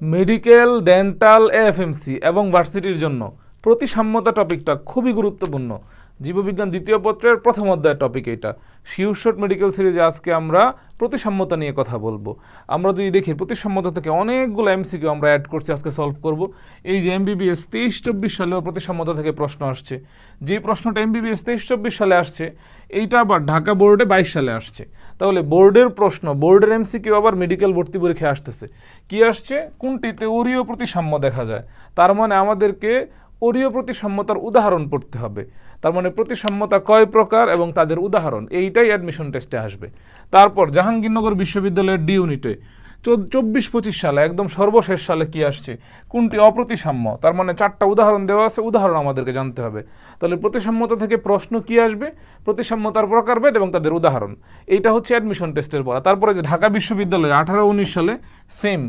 Medical, dental AFMC এবং ভার্সিটির জন্য প্রতি সাম্যতা টপিকটা খুবই গুরুত্বপূর্ণ। জীববিজ্ঞান দ্বিতীয় পত্রের প্রথম অধ্যায়ের টপিক এটা শিউশট মেডিকেল সিরিজে আজকে আমরা প্রতিসাম্যতা নিয়ে কথা বলব। আমরা যদি দেখি, প্রতিসাম্যতা থেকে অনেকগুলো এমসিকিউ আমরা অ্যাড করছি, আজকে সলভ করব। এই যে এমবিবিএস তেইশ, চব্বিশ সালেও প্রতিসাম্যতা থেকে প্রশ্ন আসছে। যে প্রশ্নটা এমবিবিএস তেইশ, চব্বিশ সালে আসছে, এইটা আবার ঢাকা বোর্ডে বাইশ সালে আসছে। তাহলে বোর্ডের প্রশ্ন, বোর্ডের এমসিকিউ আবার মেডিকেল ভর্তি পরীক্ষায় আসতেছে। কি আসছে? কোনটিতে ওরিও প্রতিসাম্য দেখা যায়? তার মানে আমাদেরকে ওরিও প্রতিসাম্যতার উদাহরণ পড়তে হবে। তার মানে প্রতিসাম্যতা কয় প্রকার এবং তাদের উদাহরণ? এইটাই অ্যাডমিশন টেস্টে আসবে। তারপর জাহাঙ্গীরনগর বিশ্ববিদ্যালয়ের ডি ইউনিটে চব্বিশ পঁচিশ সালে, একদম সর্বশেষ সালে কি আসছে? কোনটি অপ্রতিসাম্য? তার মানে চারটা উদাহরণ দেওয়া আছে, উদাহরণ আমাদেরকে জানতে হবে। তাহলে প্রতিসাম্যতা থেকে প্রশ্ন কি আসবে? প্রতিসাম্যতার প্রকারভেদ এবং তাদের উদাহরণ। এইটা হচ্ছে অ্যাডমিশন টেস্টের পড়া তারপরে যে ঢাকা বিশ্ববিদ্যালয়ে আঠারো, উনিশ সালে সেম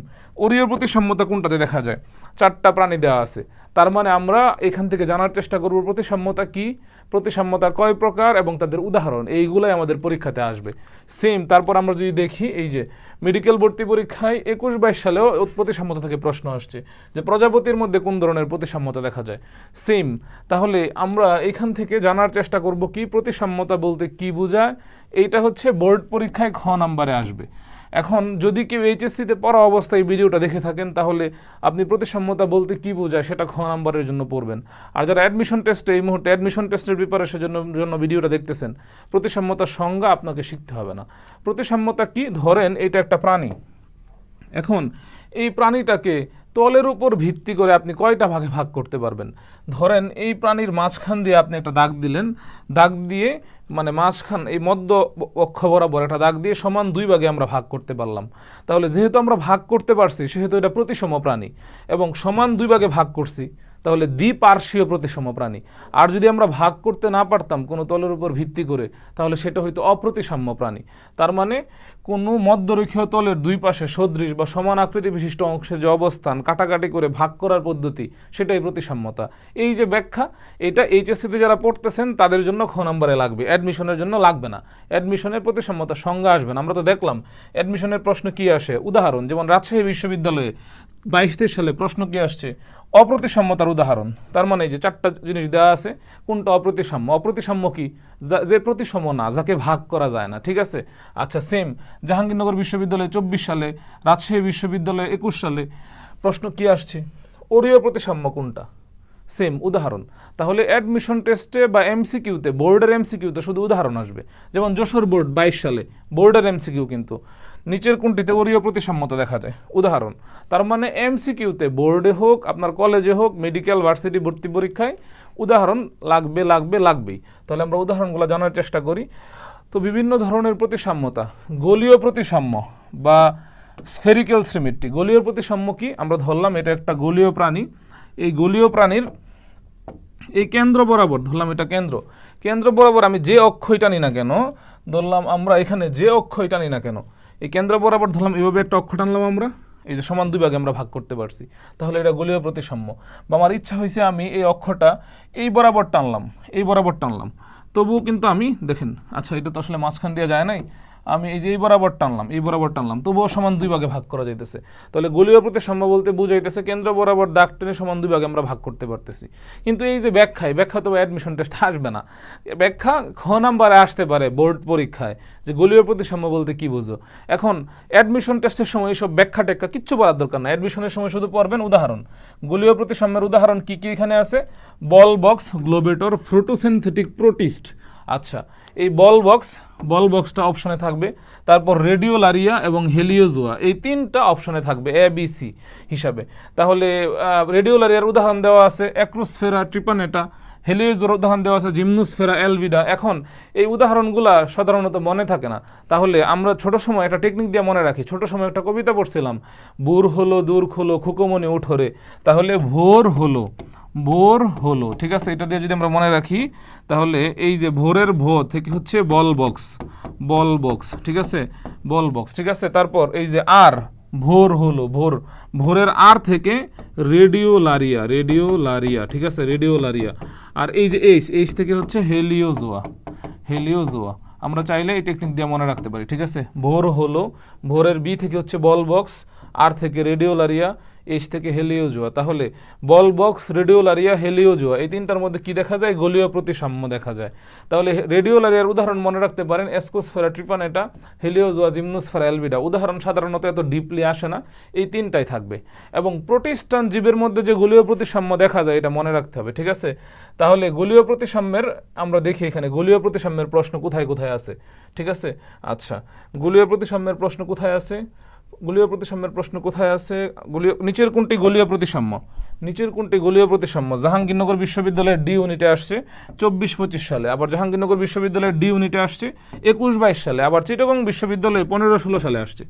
ওরিও প্রতিসাম্যতা কোনটাতে দেখা যায়? চারটা প্রাণী দেওয়া আছে। তার মানে আমরা এখান থেকে জানার চেষ্টা করব, প্রতিসাম্যতা কি? প্রতিসাম্যতা কয় প্রকার এবং তাদের উদাহরণ? এইগুলাই আমাদের পরীক্ষাতে আসবে। সেম তারপর আমরা যদি দেখি, এই যে মেডিকেল ভর্তি পরীক্ষায় একুশ বাইশ সালেও প্রতিসাম্যতা থেকে প্রশ্ন আসছে যে প্রজাপতির মধ্যে কোন ধরনের প্রতিসাম্যতা দেখা যায়? সেম তাহলে আমরা এখান থেকে জানার চেষ্টা করব কি প্রতিসাম্যতা বলতে কি বোঝায়? এইটা হচ্ছে বোর্ড পরীক্ষায় খ নাম্বারে আসবে। এখন যদি কেউ এইচএসসিতে পড়া অবস্থায় ভিডিওটা দেখে থাকেন, তাহলে আপনি প্রতিসাম্যতা বলতে কি বোঝায় সেটা খ নাম্বারের জন্য পড়বেন। আর যারা অ্যাডমিশন টেস্টে এই মুহূর্তে অ্যাডমিশন টেস্টের প্রিপারেশনের জন্য জন্য ভিডিওটা দেখতেছেন প্রতিসাম্যতার সংজ্ঞা আপনাকে শিখতে হবে না। প্রতিসাম্যতা কি? ধরেন এটা একটা প্রাণী। এখন এই প্রাণীটাকে তলের উপর ভিত্তি করে আপনি কয়টা ভাগে ভাগ করতে পারবেন? ধরেন এই প্রাণীর মাঝখান দিয়ে আপনি একটা দাগ দিলেন। দাগ দিয়ে মানে মাঝখান, এই মধ্য অক্ষ বরাবর একটা দাগ দিয়ে সমান দুই ভাগে আমরা ভাগ করতে পারলাম। তাহলে যেহেতু আমরা ভাগ করতে পারছি, সেহেতু এটা প্রতিসম প্রাণী এবং সমান দুই ভাগে ভাগ করছি, তাহলে দ্বিপার্শ্বীয় প্রতিসম প্রাণী। আর যদি আমরা ভাগ করতে না পারতাম কোনো তলের উপর ভিত্তি করে, তাহলে সেটা হয়তো অপ্রতিসাম্য প্রাণী। তার মানে কোনো মধ্যরেখীয় তলের দুই পাশে সদৃশ বা সমান আকৃতি বিশিষ্ট অংশের যে অবস্থান কাটাকাটি করে ভাগ করার পদ্ধতি, সেটাই প্রতিসাম্যতা এই যে ব্যাখ্যা, এটা এইচএসসিতে যারা পড়তেছেন, তাদের জন্য খ নম্বরে লাগবে। অ্যাডমিশনের জন্য লাগবে না। অ্যাডমিশনের প্রতিসাম্যতা সংজ্ঞা আসবে না আমরা তো দেখলাম, অ্যাডমিশনের প্রশ্ন কি আসে? উদাহরণ, যেমন রাজশাহী বিশ্ববিদ্যালয়ে বাইশ তেইশ সালে প্রশ্ন কি আসছে? অপ্রতিসাম্যতার উদাহরণ। তার মানে যে চারটা জিনিস দেওয়া আছে, কোনটা অপ্রতিসাম্য অপ্রতিসাম্য কি? যা- প্রতিসম না, যাকে ভাগ করা যায় না, ঠিক আছে? আচ্ছা সেম জাহাঙ্গীরনগর বিশ্ববিদ্যালয়ে চব্বিশ সালে, রাজশাহী বিশ্ববিদ্যালয়ে একুশ সালে, প্রশ্ন কি আসছে? ওরিও প্রতিসাম্য কোনটা? সেম উদাহরণ। তাহলে অ্যাডমিশন টেস্টে বা এমসিকিউতে বোর্ডের এমসিকিউতে শুধু উদাহরণ আসবে। যেমন যশোর বোর্ড বাইশ সালে বোর্ডের এমসিকিউ কিন্তু। নিচের কোনটিতে ওরিও প্রতিসাম্যতা দেখা যায়? উদাহরণ। তার মানে এমসিকিউতে বোর্ডে হোক, আপনার কলেজে হোক মেডিকেল ভার্সিটি ভর্তি পরীক্ষায়, উদাহরণ লাগবে লাগবে, লাগবেই। তাহলে আমরা উদাহরণগুলো জানার চেষ্টা করি। তো বিভিন্ন ধরনের প্রতিসাম্যতা। গোলীয় প্রতিসাম্য বা স্ফেরিক্যাল সিমেট্রি গোলীয় প্রতিসাম্য কি? আমরা ধরলাম এটা একটা গোলীয় প্রাণী। এই গোলীয় প্রাণীর এই কেন্দ্র বরাবর, ধরলাম এটা কেন্দ্র। কেন্দ্র বরাবর আমি যে অক্ষয় টানি না কেন, ধরলাম আমরা এখানে যে অক্ষয় টানি না কেন, এই কেন্দ্র বরাবর ধরলাম এভাবে একটা অক্ষ টানলাম আমরা। এই যে সমান দুই ভাগে আমরা ভাগ করতে পারছি, তাহলে এটা গোলীয় প্রতিসাম্য। বা আমার ইচ্ছা হয়েছে আমি এই অক্ষটা এই বরাবর টানলাম, এই বরাবর টানলাম। তবুও কিন্তু আমি, দেখেন আচ্ছা এটা তো আসলে মাঝখান দিয়ে যায় নাই? আমি এই যে এই বরাবর টানলাম এই বরাবর টানলাম তবুও সমান দুই ভাগে ভাগ করা যাইতেছে। তাহলে গোলীয় প্রতিসাম্য বলতে বুঝাইতেছে কেন্দ্র বরাবর দাগ টেনে সমান দুই ভাগে আমরা ভাগ করতে পারতেছি। কিন্তু এই যে ব্যাখ্যায় ব্যাখ্যা তো অ্যাডমিশন টেস্ট আসবে না। ব্যাখ্যা খ নাম্বারে আসতে পারে বোর্ড পরীক্ষায়, যে গোলীয় প্রতিসাম্য বলতে কি বুঝো? এখন অ্যাডমিশন টেস্টের সময় এইসব ব্যাখ্যা টেক্কা কিচ্ছু বলার দরকার না। অ্যাডমিশনের সময় শুধু পড়বেন উদাহরণ। গোলীয় প্রতিসাম্যের উদাহরণ কি কি এখানে আছে? বল বক্স গ্লোবেটর ফ্রোটোসিনথেটিক প্রোটিস্ট আচ্ছা এই বল বক্স, বল বক্সটা অপশনে থাকবে। তারপর রেডিওলারিয়া এবং হেলিওজোয়া, এই তিনটা অপশনে থাকবে এ বি সি হিসাবে। তাহলে রেডিওলারিয়ার উদাহরণ দেওয়া আছে, অ্যাক্রোসফেরা, ট্রিপানেটা হেলিওজোর উদাহরণ দেওয়া আছে, জিমনোসফেরা, এলভিডা। এখন, এই উদাহরণগুলা সাধারণত মনে থাকে না। তাহলে, আমরা ছোট সময় একটা টেকনিক দিয়ে মনে রাখি, ছোট সময় একটা কবিতা পড়ছিলাম বুর হলো দূর হলো খুকুমনি উঠোরে। তাহলে, ভোর হলো। ভোর হলো। ঠিক আছে? এটা দিয়ে যদি আমরা মনে রাখি, তাহলে এই যে ভোরের ভো থেকে হচ্ছে বল বক্স বল বক্স, ঠিক আছে? বল বক্স, ঠিক আছে? তারপর এই যে আর, ভোর হলো, ভোর। ভোরের আর থেকে রেডিও লারিয়া রেডিও লারিয়া, ঠিক আছে? রেডিও লারিয়া। আর এই যে এইচ এইচ থেকে হচ্ছে হেলিওজোয়া হেলিওজোয়া। আমরা চাইলে এই টেকনিক দিয়ে মনে রাখতে পারি, ঠিক আছে? ভোর হলো, ভোরের বি থেকে হচ্ছে বল বক্স, আর থেকে রেডিওলারিয়া এইচ থেকে হেলিওজোয়া তাহলে বল বক্স রেডিওলারিয়া হেলিওজোয়া এই তিনটার মধ্যে কি দেখা যায়? গলীয় প্রতিসাম্য দেখা যায়। তাহলে রেডিওলারিয়ার উদাহরণ মনে রাখতে পারেন, এসকোসফেরা ট্রিপানেটা হেলিওজোয়া জিমনোসফেরা, অ্যালবিডা। উদাহরণ সাধারণত এত ডিপলি আসে না, এই তিনটাই থাকবে। এবং প্রোটিস্টান জীবের মধ্যে যে গলীয় প্রতিসাম্য দেখা যায়, এটা মনে রাখতে হবে, ঠিক আছে? তাহলে গলীয় প্রতিসাম্যের, আমরা দেখি এখানে, গলীয় প্রতিসাম্যের প্রশ্ন কোথায় কোথায় আছে? ঠিক আছে? আচ্ছা গলীয় প্রতিসাম্যের প্রশ্ন কোথায় আছে? গলীয় প্রতিসাম্যের প্রশ্ন কোথায় আছে? গোলীয় নিচের কোনটি গলীয় প্রতিসাম্য? নিচের কোনটি গলীয় প্রতিসাম্য? জাহাঙ্গীরনগর বিশ্ববিদ্যালয়ের ডি ইউনিটে আসছে চব্বিশ পঁচিশ সালে, আবার জাহাঙ্গীরনগর বিশ্ববিদ্যালয়ের ডি ইউনিটে আসছে একুশ বাইশ সালে, আবার চিটাগং বিশ্ববিদ্যালয়ে পনেরো ষোলো সালে আসছে।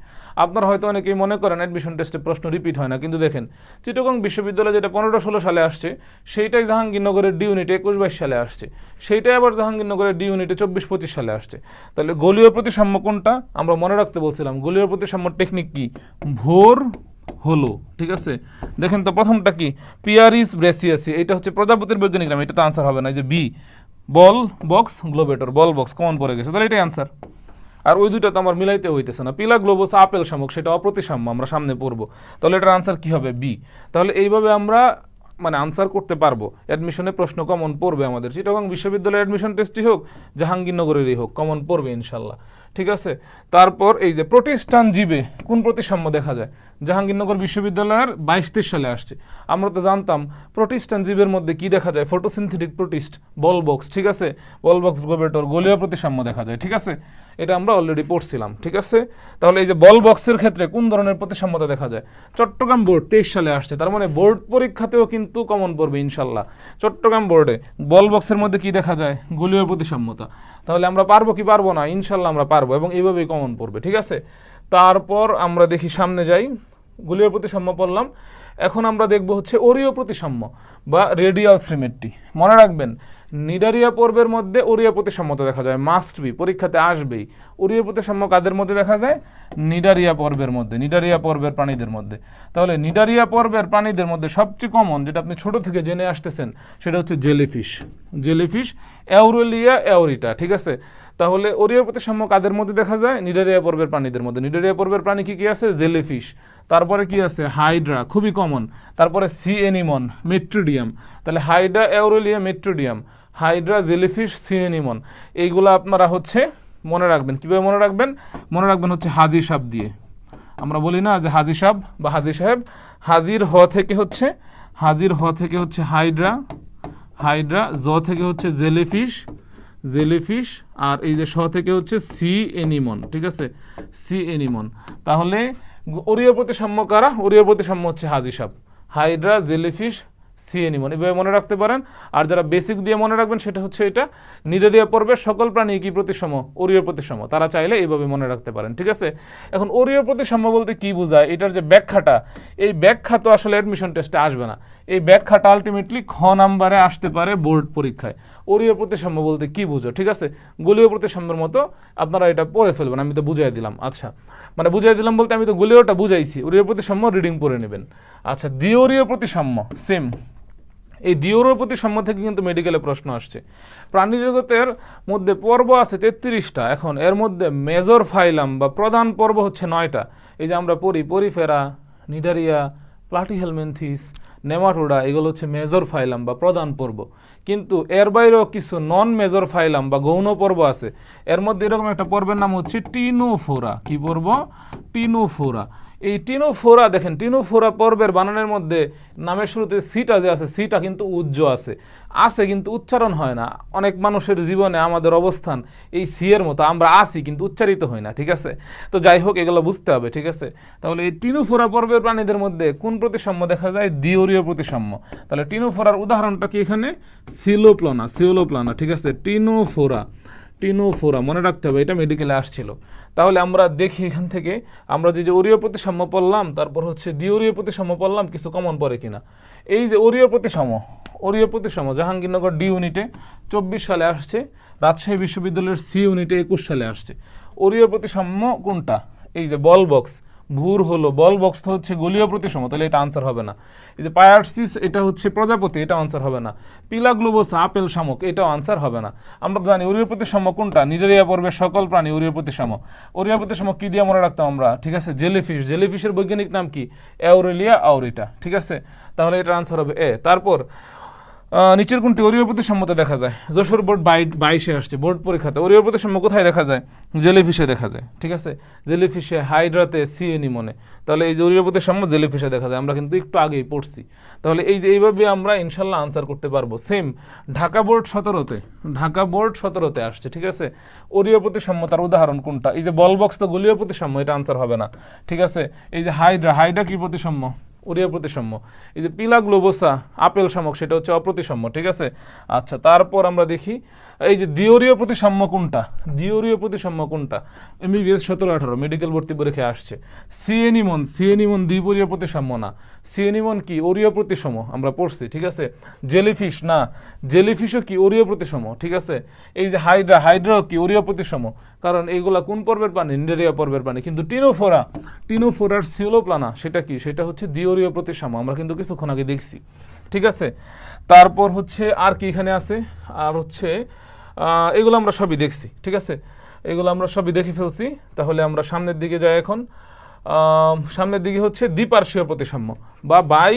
আপনারা হয়তো অনেকেই মনে করেন অ্যাডমিশন টেস্টে প্রশ্ন রিপিট হয় না, কিন্তু দেখেন, চিটাগং বিশ্ববিদ্যালয়ে যেটা পনেরো ষোলো সালে আসছে, সেইটাই জাহাঙ্গীরনগরের ডি ইউনিটে একুশ বাইশ সালে আসছে। সেইটাই আবার জাহাঙ্গীরনগরের ডি ইউনিটে চব্বিশ পঁচিশ সালে আসছে। তাহলে গলীয় প্রতিসাম্য কোনটা? আমরা মনে রাখতে বলছিলাম, গলীয় প্রতিসাম্য টেকনিক কি? ভোর হলো, ঠিক আছে? দেখেন তো প্রথমটা কি? পিয়ারিস ব্রেসিয়াসি এটা হচ্ছে প্রজাপতির বৈজ্ঞানিক নাম, এটা তো আনসার হবে না যে বি বল বক্স গ্লোবেটর বল বক্স কমন পড়ে গেছে, তাহলে এটাই আনসার আর ওই দুইটা তো আমার মিলাইতে হইতেছে না। পিলা গ্লোবাস আপেল শামুক, সেটা অপ্রতিসাম্য, আমরা সামনে পড়ব। তাহলে এটার আনসার কি হবে? বি তাহলে এইভাবে আমরা মানে আনসার করতে পারব। অ্যাডমিশনে প্রশ্ন কমন পড়বে আমাদের। চিটাগং বিশ্ববিদ্যালয়ের অ্যাডমিশন টেস্টই হোক, জাহাঙ্গীরনগরেরই হোক কমন পড়বে ইনশাল্লাহ। ঠিক আছে? তারপর এই যে প্রতিষ্ঠান জীবে কোন প্রতিসাম্য দেখা যায়? জাহাঙ্গীরনগর বিশ্ববিদ্যালয়ের বাইশ তেইশ সালে আসছে। আমরা তো জানতাম প্রতিষ্ঠান জীবের মধ্যে কি দেখা যায়? ফটোসিনথেটিক প্রোটিস্ট, বল বক্স, ঠিক আছে? বল বক্স গোবেটর গোলীয় প্রতিসাম্য দেখা যায়, ঠিক আছে? এটা আমরা অলরেডি পড়ছিলাম, ঠিক আছে? তাহলে এই যে বল বক্সের ক্ষেত্রে কোন ধরনের প্রতিসাম্যতা দেখা যায়? চট্টগ্রাম বোর্ড তেইশ সালে আসছে, তার মানে বোর্ড পরীক্ষাতেও কিন্তু কমন পড়বে, ইনশাল্লাহ। চট্টগ্রাম বোর্ডে বল বক্সের মধ্যে কি দেখা যায়? গোলীয় প্রতিসাম্যতা। তাহলে আমরা পারব কি পারব না? ইনশাল্লাহ আমরা পারব। এবং এইভাবেই কমন পড়বে, ঠিক আছে? তারপর আমরা দেখি সামনে যাই গোলীয় প্রতিসাম্য পড়লাম। এখন আমরা দেখব হচ্ছে ওরিও প্রতিসাম্য বা রেডিয়াল সিমেট্রি মনে রাখবেন, নিডারিয়া পর্বের মধ্যে ওরিয়া প্রতিসাম্যতা দেখা যায় মাস্ট বি পরীক্ষাতে আসবেই। ওরিয়া প্রতিসাম্য কাদের মধ্যে দেখা যায়? নিডারিয়া পর্বের মধ্যে, নিডারিয়া পর্বের প্রাণীদের মধ্যে। তাহলে নিডারিয়া পর্বের প্রাণীদের মধ্যে সবচেয়ে কমন যেটা আপনি ছোট থেকে জেনে আসতেছেন, সেটা হচ্ছে জেলিফিশ জেলিফিশ অ্যাউরেলিয়া অ্যাওরিটা ঠিক আছে? তাহলে ওরিয়া প্রতিসাম্য কাদের মধ্যে দেখা যায়? নিডারিয়া পর্বের প্রাণীদের মধ্যে। নিডারিয়া পর্বের প্রাণী কী কি আছে? জেলিফিশ। তারপরে কি আছে? হাইড্রা, খুবই কমন তারপরে সি এনিমন, মেট্রিডিয়াম। তাহলে hydra aurelia metridium. Hydra, jellyfish, sea anemone. এইগুলো আপনারা হচ্ছে মনে রাখবেন। কীভাবে মনে রাখবেন? মনে রাখবেন হচ্ছে হাজি সাপ দিয়ে। আমরা বলি না যে হাজি সাহেব বা হাজি সাহেব। হাজির হ থেকে হচ্ছে, হাজির হ থেকে হচ্ছে হাইড্রা হাইড্রা, জ থেকে হচ্ছে জেলিফিশ জেলিফিশ আর এই যে স থেকে হচ্ছে সি এনিমন, ঠিক আছে? Sea anemone. তাহলে ওরিও প্রতিসাম্য কারা? ওরিও প্রতিসাম্য হচ্ছে হাজি সাপ হাইড্রা, জেলিফিশ, সি এনিমন। এভাবে মনে রাখতে পারেন। আর যারা বেসিক দিয়ে মনে রাখবেন, সেটা হচ্ছে এটা। নিডারিয়া পর্বের সকল প্রাণী কি প্রতিসম? ওরিও প্রতিসম। তারা চাইলে এইভাবে মনে রাখতে পারেন, ঠিক আছে? এখন ওরিও প্রতিসম বলতে কি বোঝায়? এটার যে ব্যাখ্যাটা, এই ব্যাখ্যা তো আসলে অ্যাডমিশন টেস্টে আসবে না। এই ব্যাখ্যাটা আলটিমেটলি খ নাম্বারে আসতে পারে বোর্ড পরীক্ষায়। ওরিও প্রতিসাম্য বলতে কি বুঝো, ঠিক আছে? গলীয় প্রতিসাম্যের মতো আপনারা এটা পড়ে ফেলবেন, আমি তো বুঝাই দিলাম আচ্ছা। মানে বুঝাই দিলাম বলতে আমি তো গলীয়টা বুঝাইছি ওরিও প্রতিসাম্য রিডিং পড়ে নেবেন। আচ্ছা দ্বিওরীয় প্রতিসাম্য সেম এই দিওরোর প্রতিসাম্য থেকে কিন্তু মেডিকেলে প্রশ্ন আসছে। প্রাণী জগতের মধ্যে পর্ব আছে তেত্রিশটা, এখন এর মধ্যে মেজর ফাইলাম বা প্রধান পর্ব হচ্ছে নয়টা। এই যে আমরা পড়ি, পরিফেরা, নিডারিয়া প্লাটিহেলমেন্থিস নেমাটোডা, এগুলো হচ্ছে মেজর ফাইলাম বা প্রধান পর্ব। কিন্তু এর বাইরেও কিছু নন মেজর ফাইলাম বা গৌণ পর্ব আছে। এর মধ্যে এরকম একটা পর্বের নাম হচ্ছে টিনোফোরা। কি পর্ব? টিনোফোরা। এই টিনোফোরা, দেখেন, টিনোফোরা পর্বের বানানের মধ্যে নামের শুরুতে সিটা যে আছে, সিটা কিন্তু উজ্জ আছে। আছে কিন্তু উচ্চারণ হয় না। অনেক মানুষের জীবনে আমাদের অবস্থান এই সি এর মতো। আমরা আসি কিন্তু উচ্চারিত হয় না, ঠিক আছে? তো যাই হোক, এগুলো বুঝতে হবে, ঠিক আছে? তাহলে এই টিনোফোরা পর্বের প্রাণীদের মধ্যে কোন প্রতিসাম্য দেখা যায়? দিওরীয় প্রতিসাম্য। তাহলে টিনোফোরার উদাহরণটা কি এখানে? সিলোপ্লানা সিওলোপ্লানা ঠিক আছে? টিনোফোরা টিনোফোরা, মনে রাখতে হবে, এটা মেডিকেলে আসছিল। তাহলে আমরা দেখি এখান থেকে, আমরা যে যে ওরিও প্রতিসাম্য পড়লাম, তারপর হচ্ছে দ্বিওরীয় প্রতিসাম্য পড়লাম, কিছু কমন পড়ে কিনা। এই যে ওরিও প্রতিসাম্য ওরিও প্রতিসাম্য, জাহাঙ্গীরনগর ডি ইউনিটে চব্বিশ সালে আসছে, রাজশাহী বিশ্ববিদ্যালয়ের সি ইউনিটে একুশ সালে আসছে। ওরিও প্রতিসাম্য কোনটা? এই যে বল বক্স ভুর হলো, বল বক্স তো হচ্ছে গলীয় প্রতিসম, তাহলে এটা আনসার হবে না। এই যে পায়ারসিস, এটা হচ্ছে প্রজাপতি, এটা আনসার হবে না। পিলা গ্লোবোস আপেল শামুক, এটাও আনসার হবে না। আমরা জানি উরিয় প্রতিসম কোনটা? নিডারিয়া পর্বের সকল প্রাণী উরিয় প্রতিসম। উরিয় প্রতিসম কি দিয়ে মনে রাখতাম আমরা? ঠিক আছে, জেলিফিশ। জেলিফিশের বৈজ্ঞানিক নাম কি? অ্যাউরেলিয়া আউরিটা ঠিক আছে, তাহলে এটার আনসার হবে এ। তারপর নিচের কোনটি? অরিয় প্রতিসাম্যতা দেখা যায়। যশোর বোর্ড বাই বাইশে আসছে, বোর্ড পরীক্ষাতে। অরিয় প্রতিসাম্য কোথায় দেখা যায়? জেলিফিশে দেখা যায়, ঠিক আছে? জেলিফিশে হাইড্রাতে সি এনিমনে তাহলে এই যে অরিয় প্রতিসাম্য জেলিফিশে দেখা যায়, আমরা কিন্তু একটু আগেই পড়ছি। তাহলে এই যে এইভাবে আমরা ইনশাল্লাহ আনসার করতে পারব। সেম ঢাকা বোর্ড সতেরোতে, ঢাকা বোর্ড সতেরোতে আসছে, ঠিক আছে? অরিয় প্রতিসাম্যতার উদাহরণ কোনটা? এই যে বল বক্স তো গলীয় প্রতিসাম্য এটা আনসার হবে না, ঠিক আছে? এই যে হাইড্রা হাইড্রা কি প্রতিসাম্য উরিয়া প্রতিসাম্য। এই যে পিলা গ্লোবোসা, আপেল শামক, সেটা হচ্ছে অপ্রতিসাম্য, ঠিক আছে? আচ্ছা তারপর আমরা দেখি এই যে দিওরীয় প্রতিসাম্য কোনটা? দিওরীয় প্রতিসাম্য কোনটা? এমবিবিএস সতেরো, আঠারো মেডিকেল ভর্তি পরীক্ষায় আসছে। সিএনিমন সিএনিমন দ্বিপরীয় প্রতিসাম্য না। সিএনিমন কি? ওরীয় প্রতিসম, আমরা পড়ছি, ঠিক আছে? জেলিফিশ না। জেলিফিশও কি? ওরীয় প্রতিসম, ঠিক আছে? এই যে হাইড্রা হাইড্রাও কি? ওরীয় প্রতিসম। কারণ এইগুলা কোন পর্বের প্রাণী? ইন্ডেরিয়া পর্বের প্রাণী। কিন্তু টিনোফোরা টিনোফোরার সিওলোপ্লানা সেটা কি? সেটা হচ্ছে দিওরীয় প্রতিসাম্য। আমরা কিন্তু কিছুক্ষণ আগে দেখছি, ঠিক আছে? তারপর হচ্ছে আর কি এখানে আছে? আর হচ্ছে এগুলো আমরা সবই দেখছি, ঠিক আছে? এগুলো আমরা সবই দেখে ফেলছি। তাহলে আমরা সামনের দিকে যাই এখন। সামনের দিকে হচ্ছে দ্বিপার্শ্বীয় প্রতিসাম্য বা বাই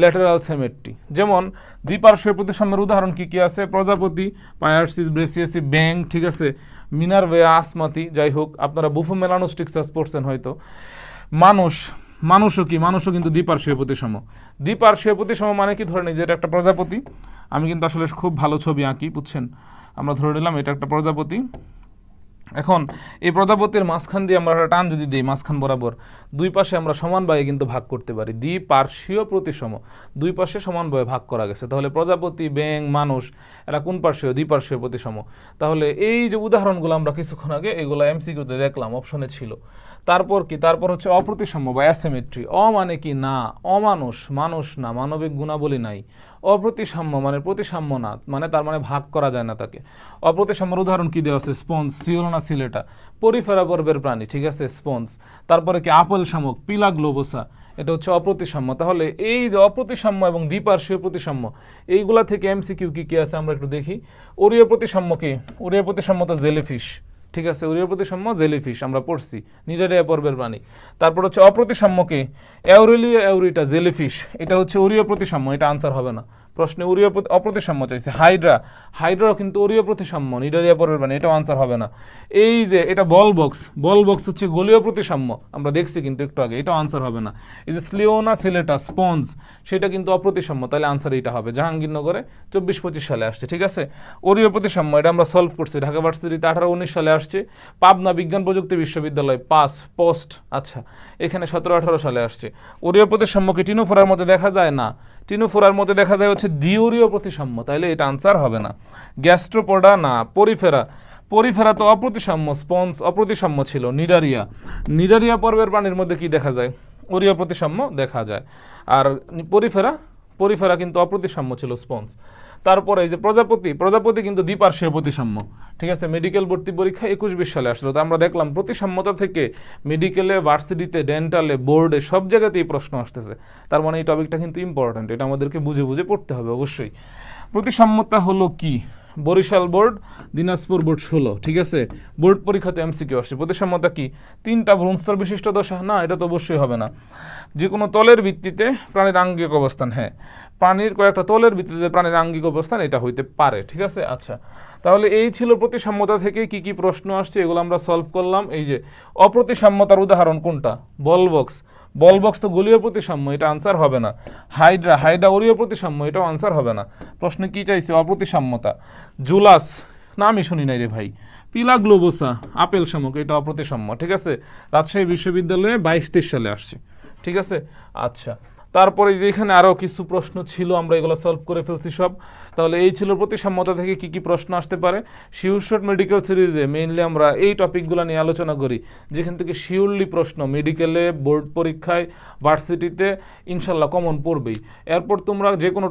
ল্যাটারাল সেমেট্রি যেমন, দ্বিপার্শ্বীয় প্রতিসাম্যের উদাহরণ কী কী আছে? প্রজাপতি, পায়ারসিস, ব্রেসিয়াসি, ব্যাং, ঠিক আছে? মিনার মিনারভে আসমাতি, যাই হোক, আপনারা বুফো মেলানোস্টিক্সাস পড়ছেন হয়তো। মানুষ, মানুষও কি? মানুষও কিন্তু দ্বিপার্শ্বীয় প্রতিসম দ্বিপার্শ্বীয় প্রতিসম মানে কি? ধরে নিই যে এটা একটা প্রজাপতি। আমি কিন্তু আসলে খুব ভালো ছবি আঁকি, বুঝছেন? আমরা ধরে নিলাম এটা একটা প্রজাপতি। এখন এই প্রজাপতির মাঝখান দিয়ে আমরা টান যদি দিই, মাঝখান বরাবর, দুই পাশে আমরা সমানভাবে কিন্তু ভাগ করতে পারি। দ্বিপার্শ্বীয় প্রতিসম, দুই পাশে সমানভাবে ভাগ করা গেছে। তাহলে প্রজাপতি ব্যাং মানুষ, এরা কোন পার্শ্বীয় দ্বিপার্শ্বীয় প্রতিসম। তাহলে এই যে উদাহরণগুলো আমরা কিছুক্ষণ আগে, এগুলো এমসিকিউতে দেখলাম অপশনে ছিল। তারপর কি? তারপর হচ্ছে অপ্রতিসাম্য বা অ্যাসেমেট্রি। অ মানে কি? না। অমানুষ, মানুষ না। মানবিক গুণাবলী নাই। অপ্রতিসাম্য মানে প্রতিসাম্য না মানে তার মানে ভাগ করা যায় না তাকে। অপ্রতিসাম্যর উদাহরণ কি দেওয়া আছে? স্পঞ্জ সিওলোনা সিলেটা পরিফেরা পর্বের প্রাণী, ঠিক আছে? স্পঞ্জ। তারপরে কি আপেল শামুক পিলা গ্লোবোসা এটা হচ্ছে অপ্রতিসাম্য। তাহলে এই যে অপ্রতিসাম্য এবং দ্বিপার্শ্বীয় প্রতিসাম্য, এইগুলা থেকে এমসিকিউ কি কী আছে? আমরা একটু দেখি। ওরিয় প্রতিসাম্য কি? ওরিয় প্রতিসাম্য তো জেলিফিশ। ঠিক আছে উরিয় প্রতিসাম্য জেলিফিশ আমরা পড়ছি, নিডারিয়া পর্বের প্রাণী তারপর হচ্ছে অপ্রতিসাম্যকে অ্যাউরেলিয়া অ্যাউরিটা জেলিফিশ, এটা হচ্ছে উরিয়া প্রতিসাম্য এটা আনসার হবে না। প্রশ্নে উরিয় প্রতি- অপ্রতিসাম্য চাইছে। হাইড্রা হাইড্রা কিন্তু উরিয় প্রতিসাম্য, নিডারিয়া পর্বের প্রাণী এটাও আনসার হবে না। এই যে, এটা বল বক্স বল বক্স হচ্ছে গলীয় প্রতিসাম্য, আমরা দেখছি কিন্তু একটু আগে, এটাও আনসার হবে না। এই যে স্লিওনা সিলেটা, স্পঞ্জ, সেটা কিন্তু অপ্রতিসাম্য, তাহলে আনসার এইটা হবে। জাহাঙ্গীরনগরে চব্বিশ পঁচিশ সালে আসছে, ঠিক আছে? ওরিও প্রতিসাম্য, এটা আমরা সলভ করছি। ঢাকা ভার্সিটিতে আঠারো উনিশ সালে আসছে। পাবনা বিজ্ঞান প্রযুক্তি বিশ্ববিদ্যালয় পাস পোস্ট আচ্ছা এখানে সতেরো আঠারো সালে আসছে। ওরিও প্রতিসাম্যকে টিনোফোরার মধ্যে দেখা যায় না। টিনোফোরার মধ্যে দেখা যায় হচ্ছে দিওরীয় প্রতিসাম্য, তাইলে এটা আনসার হবে না। গ্যাস্ট্রোপোডা না, পরিফেরা। পরিফেরা তো অপ্রতিসাম্য, স্পঞ্জ অপ্রতিসাম্য ছিল, নিডারিয়া। নিডারিয়া পর্বের প্রাণীর মধ্যে কি দেখা যায়? ওরীয় প্রতিসাম্য দেখা যায়। আর পরিফেরা? পরিফেরা কিন্তু অপ্রতিসাম্য ছিল, স্পঞ্জ। তারপরে এই যে প্রজাপতি প্রজাপতি কিন্তু দ্বিপার্শ্বীয় প্রতিসাম্য। ঠিক আছে মেডিকেল ভর্তি পরীক্ষা একুশ বিশ সালে আসলো। তো আমরা দেখলাম প্রতিসাম্যতা থেকে মেডিকেলে ভার্সিটিতে ডেন্টালে বোর্ডে সব জায়গাতেই প্রশ্ন আসতেছে। তার মানে এই টপিকটা কিন্তু ইম্পর্ট্যান্ট এটা আমাদেরকে বুঝে বুঝে পড়তে হবে অবশ্যই। প্রতিসাম্যতা হলো কি? বরিশাল বোর্ড, দিনাজপুর বোর্ড ষোলো, ঠিক আছে? বোর্ড পরীক্ষাতে এমসিকিউ আসছে প্রতিসাম্যতা কি? তিনটা ভ্রূণস্তর বিশিষ্ট দশা? না, এটা তো অবশ্যই হবে না। যে কোনো তলের ভিত্তিতে প্রাণীর আঙ্গিক অবস্থান হ্যাঁ। প্রাণীর কয়েকটা তলের ভিত্তিতে প্রাণীর আঙ্গিক অবস্থান, এটা হইতে পারে, ঠিক আছে? আচ্ছা। তাহলে এই ছিল প্রতিসাম্যতা থেকে কি কি প্রশ্ন আসছে, এগুলো আমরা সলভ করলাম। এই যে অপ্রতিসাম্যতার উদাহরণ কোনটা? বল বক্স বল বক্স তো গলীয় প্রতিসাম্য, এটা আনসার হবে না। হাইড্রা হাইড্রা অরীয় প্রতিসাম্য, এটাও আনসার হবে না। প্রশ্নে কি চাইছে? অপ্রতিসাম্যতা। জুলাস, নামই শুনি নাই রে ভাই। পিলা গ্লোবোসা, আপেল শামুক, এটা অপ্রতিসাম্য, ঠিক আছে? রাজশাহী বিশ্ববিদ্যালয়ে বাইশ তেইশ সালে আসছে, ঠিক আছে? আচ্ছা। তারপরে যে এখানে আরও কিছু প্রশ্ন ছিল, আমরা এগুলো সলভ করে ফেলছি সব। তাহলে এই ছিল প্রতিসাম্যতা থেকে কি কি প্রশ্ন আসতে পারে। শিউরশট মেডিকেল সিরিজে মেইনলি আমরা এই টপিকগুলো নিয়ে আলোচনা করি, যেখান থেকে শিওরলি প্রশ্ন মেডিকেলে বোর্ড পরীক্ষায় ভার্সিটিতে ইনশাল্লাহ কমন পড়বেই। এরপর তোমরা যে কোনো